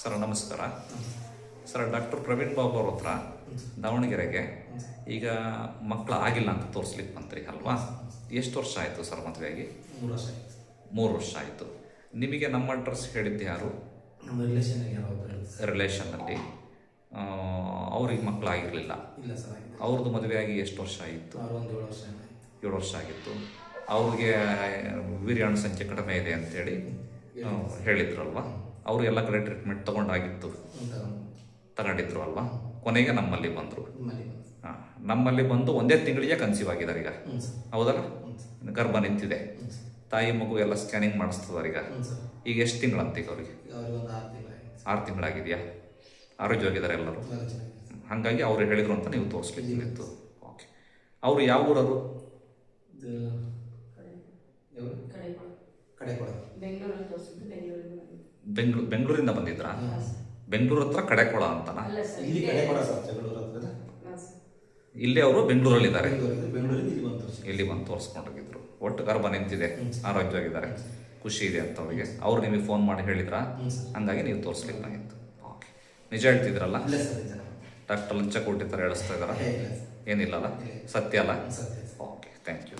Sir ನಮಸ್ಕಾರ. Sir doctor Praveen Babu ಅವ್ರ ಹತ್ರ ದಾವಣಗೆರೆಗೆ ಈಗ ಮಕ್ಕಳು ಆಗಿಲ್ಲ ಅಂತ ತೋರಿಸ್ಲಿಕ್ಕೆ ಬಂತ್ರಿ ಅಲ್ವಾ? ಎಷ್ಟು ವರ್ಷ ಆಯಿತು ಸರ್ ಮದುವೆಯಾಗಿ? ಮೂರು ವರ್ಷ ಆಯ್ತು. ಮೂರು ವರ್ಷ ಆಯಿತು. ನಿಮಗೆ ನಮ್ಮ ಅಡ್ರೆಸ್ ಹೇಳಿದ್ದು ಯಾರು? ನಮ್ಮ ರಿಲೇಷನ್ ರಿಲೇಷನ್ನಲ್ಲಿ ಅವ್ರಿಗೆ ಮಕ್ಕಳು ಆಗಿರಲಿಲ್ಲ. ಇಲ್ಲ ಸರ್ ಅವ್ರದ್ದು ಮದುವೆಯಾಗಿ ಎಷ್ಟು ವರ್ಷ ಆಯಿತು? ಒಂದು ಏಳು ವರ್ಷ ಏಳು ವರ್ಷ ಆಗಿತ್ತು. ಅವ್ರಿಗೆ ವೀರ್ಯಾಣು ಸಂಖ್ಯೆ ಕಡಿಮೆ ಇದೆ ಅಂತೇಳಿ ಹೇಳಿದ್ರಲ್ವಾ? ಅವರು ಎಲ್ಲ ಕಡೆ ಟ್ರೀಟ್ಮೆಂಟ್ ತಗೊಂಡಾಗಿತ್ತು ತಗೊಂಡಿದ್ರು ಅಲ್ವಾ? ಕೊನೆಗೆ ನಮ್ಮಲ್ಲಿ ಬಂದರು. ಹಾಂ ನಮ್ಮಲ್ಲಿ ಬಂದು ಒಂದೇ ತಿಂಗಳಿಗೆ ಕನ್ಸೀವ್ ಆಗಿದ್ದಾರೆ ಈಗ. ಹ್ಞೂ ಹೌದಲ್ಲ? ಹ್ಞೂ ಗರ್ಭ ನಿಂತಿದೆ. ತಾಯಿ ಮಗು ಎಲ್ಲ ಸ್ಕ್ಯಾನಿಂಗ್ ಮಾಡಿಸ್ತದಾರ ಈಗ. ಹ್ಞೂ ಸರ್. ಈಗ ಎಷ್ಟು ತಿಂಗಳಂತ ಈಗ ಅವ್ರಿಗೆ? ಈಗ ಅವ್ರಿಗೆ ಒಂದು ಆರು ತಿಂಗಳಾಗಿದೆಯಾ ಆರು ತಿಂಗಳಾಗಿದೆಯಾ? ಆರೋಗ್ಯವಾಗಿದ್ದಾರೆ ಎಲ್ಲರೂ? ಹಾಗಾಗಿ ಅವ್ರು ಹೇಳಿದ್ರು ಅಂತ ನೀವು ತೋರಿಸ್ಲಿಕ್ಕೆ ಇತ್ತು. ಓಕೆ ಅವರು ಯಾವ ಊರವರು? ಬೆಂಗಳೂರಲ್ಲಿ ತೋರಿಸಿದ್ದು ಬೆಂಗಳೂರಿಂದ ಬಂದಿದ್ದು. ಬೆಂಗಳೂರು ಬೆಂಗಳೂರಿಂದ ಬಂದಿದ್ರಾ? ಬೆಂಗಳೂರು ಹತ್ರ ಕಡೆಕೊಳ ಅಂತನಾ? ಅಲ್ಲ ಸರ್ ಇಲ್ಲಿ ಕಡೆ ಕೊಡ ಸರ್ ಜಗಳೂರು ಹತ್ರ ಹಾಂ ಸರ್. ಇಲ್ಲಿ ಅವರು ಬೆಂಗಳೂರಲ್ಲಿದ್ದಾರೆ. ಬೆಂಗಳೂರಿಂದ ಬೆಂಗಳೂರಿಂದ ಇಲ್ಲಿ ಬಂದು ತೋರಿಸಿ ಇಲ್ಲಿ ಬಂದು ತೋರಿಸ್ಕೊಂಡೋಗಿದ್ರು ಒಟ್ಟು ಗರ್ಭ ನಿಂತಿದೆ ಆರೋಗ್ಯವಾಗಿದ್ದಾರೆ. ಖುಷಿ ಇದೆ ಅಂತ ಅವರಿಗೆ. ಅವ್ರು ನಿಮಗೆ ಫೋನ್ ಮಾಡಿ ಹೇಳಿದ್ರಾ? ಹಂಗಾಗಿ ನೀವು ತೋರಿಸ್ಲಿಕ್ಕಾಗಿತ್ತು. ಓಕೆ ನಿಜ ಹೇಳ್ತಿದ್ರಲ್ಲ? ಇಲ್ಲ ಸರ್ ನಿಜ. ಡಾಕ್ಟರ್ ಲಂಚ ಕೊಟ್ಟಿದ್ದಾರೆ ಹೇಳಿಸ್ತಾ ಇದ್ದಾರಾ? ಏನಿಲ್ಲಲ್ಲ? ಸತ್ಯ ಅಲ್ಲ? Okay thank you